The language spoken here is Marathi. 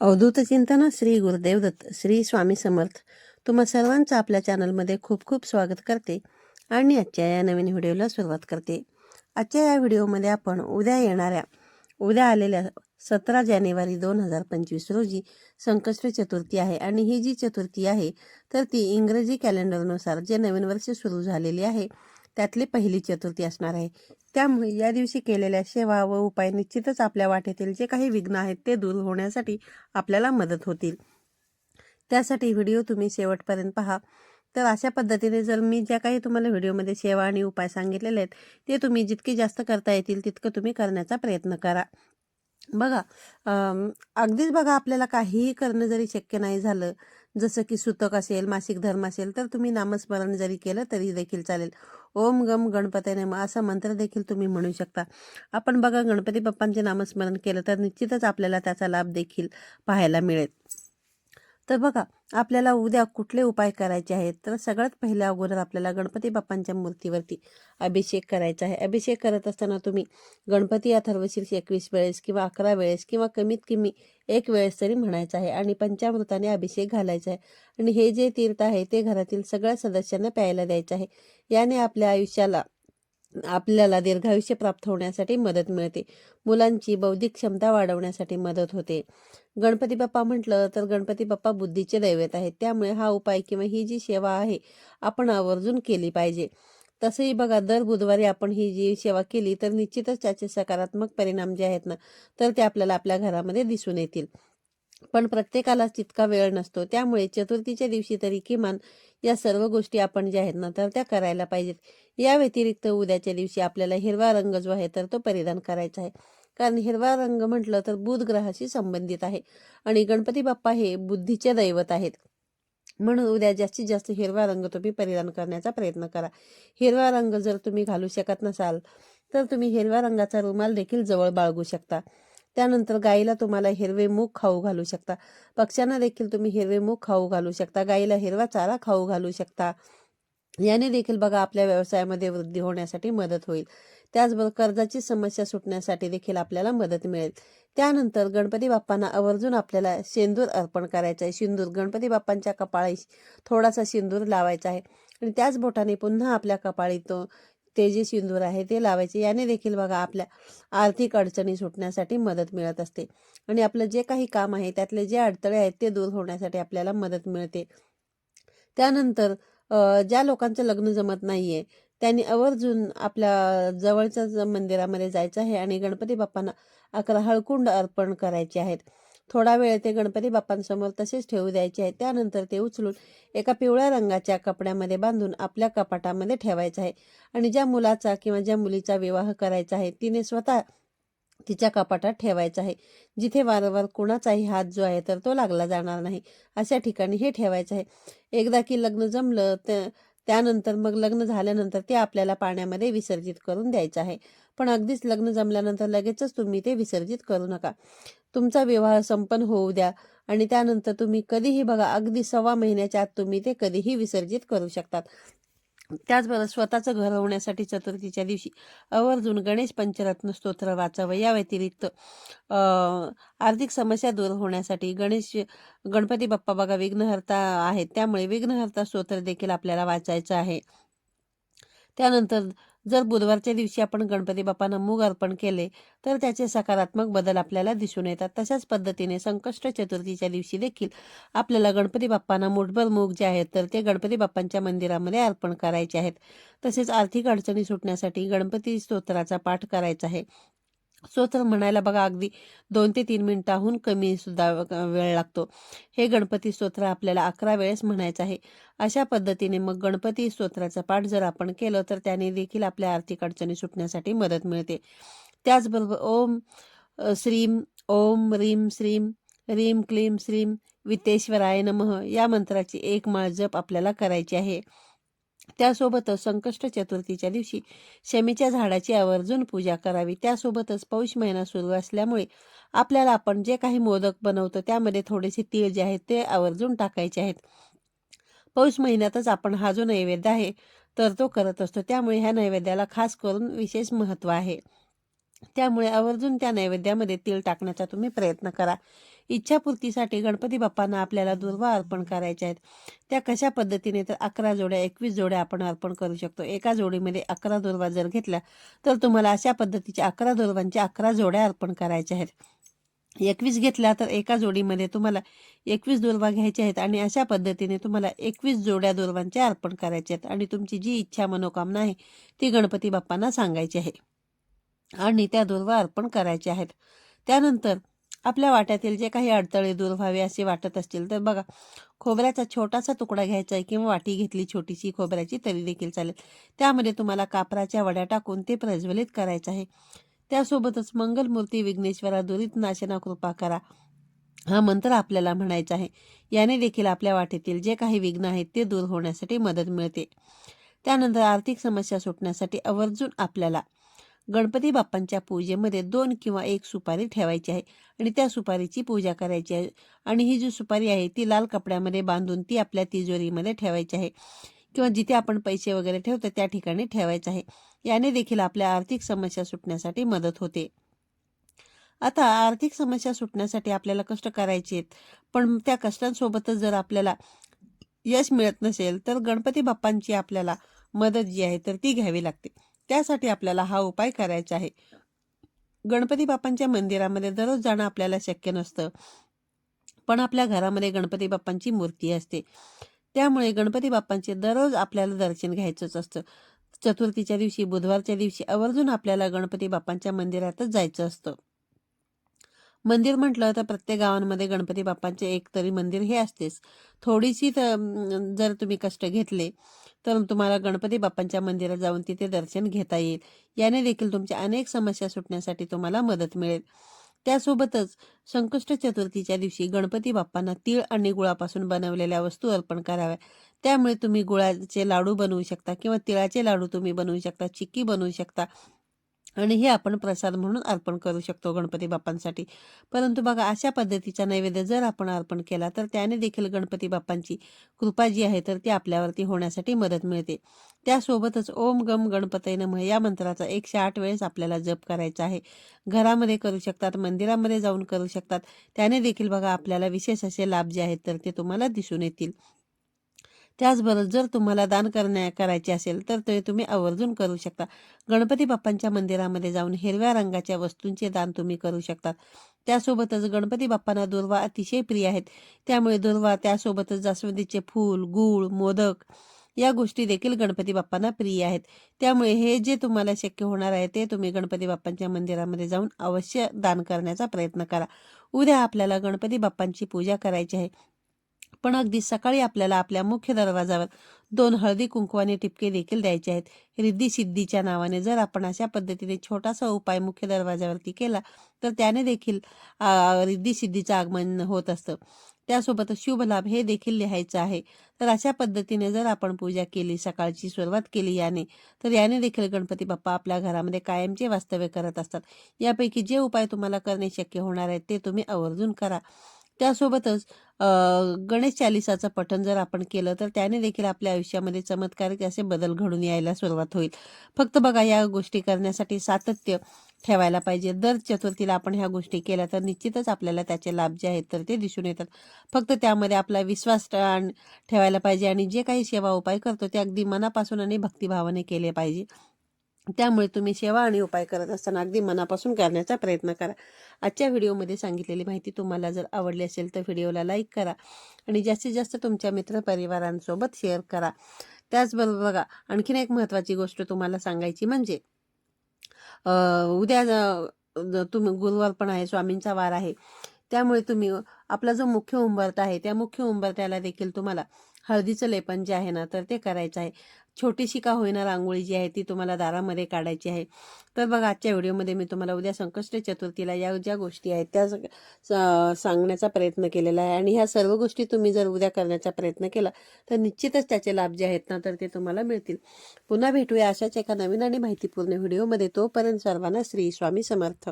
अवधूत चिंतन श्री गुरुदेव दत्त श्री स्वामी समर्थ. तुम्हा सर्वांचं आपल्या चॅनलमध्ये खूप खूप स्वागत करते आणि आजच्या या नवीन व्हिडिओला सुरुवात करते. आजच्या या व्हिडिओमध्ये आपण उद्या येणाऱ्या उद्या आलेल्या सतरा जानेवारी दोन हजार पंचवीस रोजी संकष्ट चतुर्थी आहे आणि ही जी चतुर्थी आहे तर ती इंग्रजी कॅलेंडरनुसार जे नवीन वर्ष सुरू झालेली आहे त्यातली पहिली चतुर्थी असणार आहे. त्यामुळे या दिवशी केलेल्या सेवा व उपाय निश्चितच आपल्या वाटेतील जे काही विघ्न आहेत ते दूर होण्यासाठी आपल्याला मदत होतील. त्यासाठी व्हिडिओ तुम्ही शेवटपर्यंत पहा. तर अशा पद्धतीने जर मी ज्या काही तुम्हाला व्हिडिओमध्ये सेवा आणि उपाय सांगितलेले आहेत ते तुम्ही जितके जास्त करता येतील तितकं तुम्ही करण्याचा प्रयत्न करा. बघा अगदीच बघा आपल्याला काहीही करणं जरी शक्य नाही झालं जसं की सुतक असेल मासिक धर्म असेल तर तुम्ही नामस्मरण जरी केलं तरी देखील चालेल. ओम गम गणपती नमः असा मंत्र देखील तुम्ही म्हणू शकता. आपण बघा गणपती बाप्पांचे नामस्मरण केलं तर निश्चितच आपल्याला त्याचा लाभ देखील पाहायला मिळेल. तर बघा आपल्याला उद्या कुठले उपाय करायचे आहेत? तर सगळ्यात पहिल्या अगोदर आपल्याला गणपती बाप्पांच्या मूर्तीवरती अभिषेक करायचा आहे. अभिषेक करत असताना तुम्ही गणपती अथर्वशीर्ष एकवीस वेळेस किंवा अकरा वेळेस किंवा कमीत कमी एक वेळेस तरी म्हणायचं आहे आणि पंचामृताने अभिषेक घालायचा आहे. आणि हे जे तीर्थ आहे ते घरातील सगळ्या सदस्यांना प्यायला द्यायचं आहे. याने आपल्या आयुष्याला आपल्याला दीर्घायुष्य प्राप्त होण्यासाठी मदत मिळते. मुलांची बौद्धिक क्षमता वाढवण्यासाठी मदत होते. गणपती बाप्पा म्हटलं तर गणपती बाप्पा बुद्धीचे दैवत आहेत. त्यामुळे हा उपाय किंवा ही जी सेवा आहे आपण आवर्जून केली पाहिजे. तसंही बघा दर बुधवारी आपण ही जी सेवा केली तर निश्चितच त्याचे सकारात्मक परिणाम जे आहेत ना तर ते आपल्याला आपल्या घरामध्ये दिसून येतील. पण प्रत्येकालाच तितका वेळ नसतो. त्यामुळे चतुर्थीच्या दिवशी तरी किमान या सर्व गोष्टी आपण ज्या आहेत ना तर त्या करायला पाहिजेत. या व्यतिरिक्त उद्याच्या दिवशी आपल्याला हिरवा रंग जो आहे तर तो परिधान करायचा आहे. कारण हिरवा रंग म्हटलं तर बुध ग्रहाशी संबंधित आहे आणि गणपती बाप्पा हे बुद्धीचे दैवत आहेत. म्हणून उद्या जास्तीत जास्त हिरवा रंग तुम्ही परिधान करण्याचा प्रयत्न करा. हिरवा रंग जर तुम्ही घालू शकत नसाल तर तुम्ही हिरव्या रंगाचा रुमाल देखील जवळ बाळगू शकता. त्यानंतर गाईला तुम्हाला हिरवे मूग खाऊ घालू शकता. पक्ष्यांना देखील तुम्ही हिरवे मूग खाऊ घालू शकता. गाईला हिरवा चारा खाऊ घालू शकता. याने देखील बघा आपल्या व्यवसायामध्ये वृद्धी होण्यासाठी मदत होईल. त्याचबरोबर कर्जाची समस्या सुटण्यासाठी देखील आपल्याला मदत मिळेल. त्यानंतर गणपती बाप्पांना आवर्जून आपल्याला शेंदूर अर्पण करायचं आहे. सिंदूर गणपती बाप्पांच्या कपाळी थोडासा सिंदूर लावायचा आहे. आणि त्याच बोटाने पुन्हा आपल्या कपाळी तो ते जे सिंदूर आहे ते लावायचे. याने देखील बघा आपल्या आर्थिक अडचणी सुटण्यासाठी मदत मिळत असते. आणि आपलं जे काही काम आहे त्यातले जे अडथळे आहेत ते दूर होण्यासाठी आपल्याला मदत मिळते. त्यानंतर ज्या लोकांचं लग्न जमत नाही आहे त्यांनी आवर्जून आपल्या जवळच्या मंदिरामध्ये जायचं आहे आणि गणपती बाप्पांना अकरा हळकुंड अर्पण करायचे आहेत. थोडा वेळ ते गणपती बाप्पांसमोर तसेच ठेवू द्यायचे आहे. त्यानंतर ते उचलून एका पिवळ्या रंगाच्या कपड्यामध्ये बांधून आपल्या कपाटामध्ये ठेवायचं आहे. आणि ज्या मुलाचा किंवा ज्या मुलीचा विवाह करायचा आहे तिने स्वतः तिच्या कपाटात ठेवायचं आहे. जिथे वारंवार कुणाचाही हात जो आहे तर तो लागला जाणार नाही. अशा ठिकाणी हे ठेवायचं आहे. एकदा की लग्न जमलं तर त्यानंतर मग लग्न झाल्यानंतर ते आपल्याला पाण्यामध्ये विसर्जित करून द्यायचं आहे. पण अगदीच लग्न जमल्यानंतर लगेचच तुम्ही ते विसर्जित करू नका. तुमचा विवाह संपन्न होऊ द्या आणि त्यानंतर तुम्ही कधीही बघा अगदी सव्वा महिन्याच्या आत तुम्ही ते कधीही विसर्जित करू शकतात. त्याचबरोबर स्वतःचं घर होण्यासाठी चतुर्थीच्या दिवशी आवर्जून गणेश पंचरत्न स्तोत्र वाचावं. या व्यतिरिक्त आर्थिक समस्या दूर होण्यासाठी गणेश गणपती बाप्पा बघा विघ्नहर्ता आहेत. त्यामुळे विघ्नहर्ता स्तोत्र देखील आपल्याला वाचायचं आहे. त्यानंतर जर बुधवारच्या दिवशी आपण गणपती बाप्पांना मूग अर्पण केले तर त्याचे सकारात्मक बदल आपल्याला दिसून येतात. तशाच पद्धतीने संकष्ट चतुर्थीच्या दिवशी देखील आपल्याला गणपती बाप्पांना मुठभर मूग जे आहेत तर ते गणपती बाप्पांच्या मंदिरामध्ये अर्पण करायचे आहेत. तसेच आर्थिक अडचणी सुटण्यासाठी गणपती स्तोत्राचा पाठ करायचा आहे. स्तोत्र म्हणायला बघा अगदी दोन ते तीन मिनिटाहून कमी सुद्धा वेळ लागतो. हे गणपती स्तोत्र आपल्याला अकरा वेळेस म्हणायचं आहे. अशा पद्धतीने मग गणपती स्तोत्राचा पाठ जर आपण केलं तर त्याने देखील आपल्या आर्थिक अडचणी सुटण्यासाठी मदत मिळते. त्याचबरोबर ओम श्रीम ओम रीम श्रीम रीम क्लीम श्रीम वितेश्वराय नमः या मंत्राची एक माळ जप आपल्याला करायची आहे. त्यासोबतच संकष्ट चतुर्थीच्या दिवशी शमीच्या झाडाची आवर्जून पूजा करावी. त्यासोबतच पौष महिना सुरू असल्यामुळे आपल्याला आपण जे काही मोदक बनवतो त्यामध्ये थोडेसे तीळ जे आहेत ते आवर्जून टाकायचे आहेत. पौष महिन्यातच आपण हा जो नैवेद्य आहे तर तो करत असतो. त्यामुळे ह्या नैवेद्याला खास करून विशेष महत्त्व आहे. त्यामुळे आवर्जून त्या नैवेद्यामध्ये तीळ टाकण्याचा तुम्ही प्रयत्न करा. इच्छापूर्तीसाठी गणपती बाप्पांना आपल्याला दुर्वा अर्पण करायच्या आहेत. त्या कशा पद्धतीने तर अकरा जोड्या एकवीस जोड्या आपण अर्पण करू शकतो. एका जोडीमध्ये अकरा दुर्वा जर घेतल्या तर तुम्हाला अशा पद्धतीच्या अकरा दुर्वांच्या अकरा जोड्या अर्पण करायच्या आहेत. एकवीस घेतल्या तर एका जोडीमध्ये तुम्हाला एकवीस दुर्वा घ्यायच्या आहेत आणि अशा पद्धतीने तुम्हाला एकवीस जोड्या दुर्वांच्या अर्पण करायचे आहेत आणि तुमची जी इच्छा मनोकामना आहे ती गणपती बाप्पांना सांगायची आहे. आणि त्या दुर्वा अर्पण करायच्या आहेत. त्यानंतर आपल्या वाट्यातील जे काही अडथळे दूर व्हावे असे वाटत असतील तर बघा खोबऱ्याचा छोटासा तुकडा घ्यायचा आहे किंवा वाटी घेतली छोटीशी खोबऱ्याची तरी देखील चालेल. त्यामध्ये तुम्हाला कापराच्या वड्या टाकून ते प्रज्वलित करायचं आहे. त्यासोबतच मंगलमूर्ती विघ्नेश्वरा दुरीत नाशना कृपा करा. हा मंत्र आपल्याला म्हणायचा आहे. याने देखील आपल्या वाटेतील जे काही विघ्न आहेत ते दूर होण्यासाठी मदत मिळते. त्यानंतर आर्थिक समस्या सुटण्यासाठी आवर्जून आपल्याला गणपती बाप्पांच्या पूजेमध्ये दोन किंवा एक सुपारी ठेवायची आहे आणि त्या सुपारीची पूजा करायची आहे. आणि ही जी सुपारी आहे ती लाल कपड्यामध्ये बांधून ती आपल्या तिजोरीमध्ये ठेवायची आहे. किंवा जिथे आपण पैसे वगैरे ठेवतो त्या ठिकाणी ठेवायचं आहे. याने देखील आपल्या आर्थिक समस्या सुटण्यासाठी मदत होते. आता आर्थिक समस्या सुटण्यासाठी आपल्याला कष्ट करायचे आहेत. पण त्या कष्टांसोबतच जर आपल्याला यश मिळत नसेल तर गणपती बाप्पांची आपल्याला मदत जी आहे तर ती घ्यावी लागते. त्यासाठी आपल्याला हा उपाय करायचा आहे. गणपती बाप्पांच्या मंदिरामध्ये दररोज जाणं आपल्याला शक्य नसतं. पण आपल्या घरामध्ये गणपती बाप्पांची मूर्ती असते. त्यामुळे गणपती बाप्पांचे दररोज आपल्याला दर्शन घ्यायचंच असतं. चतुर्थीच्या दिवशी बुधवारच्या दिवशी आवर्जून आपल्याला गणपती बाप्पांच्या मंदिरातच जायचं असतं. मंदिर म्हटलं तर प्रत्येक गावांमध्ये गणपती बाप्पांचे एक तरी मंदिर हे असतेच. थोडीशी तर जर तुम्ही कष्ट घेतले तर तुम्हाला गणपती बाप्पांच्या मंदिरात जाऊन तिथे दर्शन घेता येईल. याने देखील तुमच्या अनेक समस्या सुटण्यासाठी तुम्हाला मदत मिळेल. त्यासोबतच संकष्ट चतुर्थीच्या दिवशी गणपती बाप्पांना तीळ आणि गुळापासून बनवलेल्या वस्तू अर्पण कराव्या. त्यामुळे तुम्ही गुळाचे लाडू बनवू शकता किंवा तिळाचे लाडू तुम्ही बनवू शकता चिक्की बनवू शकता. आणि हे आपण प्रसाद म्हणून अर्पण करू शकतो गणपती बाप्पांसाठी. परंतु बघा अशा पद्धतीचा नैवेद्य जर आपण अर्पण केला तर त्याने देखील गणपती बाप्पांची कृपा जी आहे तर ती आपल्यावरती होण्यासाठी मदत मिळते. त्यासोबतच ओम गम गणपतय नमः या मंत्राचा एकशे आठ वेळेस आपल्याला जप करायचा आहे. घरामध्ये करू शकतात मंदिरामध्ये जाऊन करू शकतात. त्याने देखील बघा आपल्याला विशेष असे लाभ जे आहेत तर ते तुम्हाला दिसून येतील. त्याचबरोबर जर तुम्हाला दान करण्या करायचे असेल तर ते तुम्ही आवर्जून करू शकता. गणपती बाप्पांच्या मंदिरामध्ये जाऊन हिरव्या रंगाच्या वस्तूंचे दान तुम्ही करू शकता. त्यासोबतच गणपती बाप्पांना दुर्वा अतिशय प्रिय आहेत. त्यामुळे दुर्वा त्यासोबतच जास्वंदीचे फूल गूळ मोदक या गोष्टी देखील गणपती बाप्पांना प्रिय आहेत. त्यामुळे हे जे तुम्हाला शक्य होणार आहे ते तुम्ही गणपती बाप्पांच्या मंदिरामध्ये जाऊन अवश्य दान करण्याचा प्रयत्न करा. उद्या आपल्याला गणपती बाप्पांची पूजा करायची आहे. पण अगदी सकाळी आपल्याला आपल्या मुख्य दरवाजावर दोन हळदी कुंकवाने टिपके देखील द्यायचे आहेत. रिद्धी सिद्धीच्या नावाने जर आपण अशा पद्धतीने छोटासा उपाय मुख्य दरवाजावरती केला तर त्याने देखील रिद्धी सिद्धीचं आगमन होत असतं. त्यासोबत शुभ लाभ हे देखील लिहायचं आहे. तर अशा पद्धतीने जर आपण पूजा केली सकाळची सुरुवात केली याने तर याने देखील गणपती बाप्पा आपल्या घरामध्ये कायमचे वास्तव्य करत असतात. यापैकी जे उपाय तुम्हाला करणे शक्य होणार आहेत ते तुम्ही आवर्जून करा. त्यासोबतच गणेश चालिसाचं पठण जर आपण केलं तर त्याने देखील आपल्या आयुष्यामध्ये चमत्कारिक असे बदल घडून यायला सुरुवात होईल. फक्त बघा या गोष्टी करण्यासाठी सातत्य ठेवायला पाहिजे. दर चतुर्थीला आपण ह्या गोष्टी केल्या तर निश्चितच आपल्याला त्याचे लाभ जे आहेत तर ते दिसून येतात. फक्त त्यामध्ये आपला विश्वास ठेवायला पाहिजे आणि जे काही सेवा उपाय करतो ते अगदी मनापासून आणि भक्तिभावाने केले पाहिजे. त्यामुळे तुम्ही सेवा आणि उपाय करत असताना अगदी मनापासून करण्याचा प्रयत्न करा. आजच्या व्हिडिओमध्ये सांगितलेली माहिती तुम्हाला जर आवडली असेल तर व्हिडिओला लाईक करा आणि जास्तीत जास्त तुमच्या मित्रपरिवारांसोबत शेअर करा. त्याचबरोबर बघा आणखीन एक महत्त्वाची गोष्ट तुम्हाला सांगायची म्हणजे उद्या तुम्ही गुरुवार पण आहे स्वामींचा वार आहे. त्यामुळे तुम्ही आपला जो मुख्य उंबरता आहे त्या मुख्य उंबरत्याला देखील तुम्हाला हळदीचं लेपन जे आहे ना तर ते करायचं आहे. छोटीशी का होईना रांगोळी जी आहे ती तुम्हाला दारामध्ये काढायची आहे. तर बघा आजच्या व्हिडिओमध्ये मी तुम्हाला उद्या संकष्ट चतुर्थीला या ज्या गोष्टी आहेत त्या सग- सांगण्याचा प्रयत्न केलेला आहे. आणि ह्या सर्व गोष्टी तुम्ही जर उद्या करण्याचा प्रयत्न केला तर निश्चितच त्याचे लाभ जे आहेत ना तर ते तुम्हाला मिळतील. पुन्हा भेटूया अशाच एका नवीन आणि माहितीपूर्ण व्हिडिओमध्ये. तोपर्यंत सर्वांना श्री स्वामी समर्थ.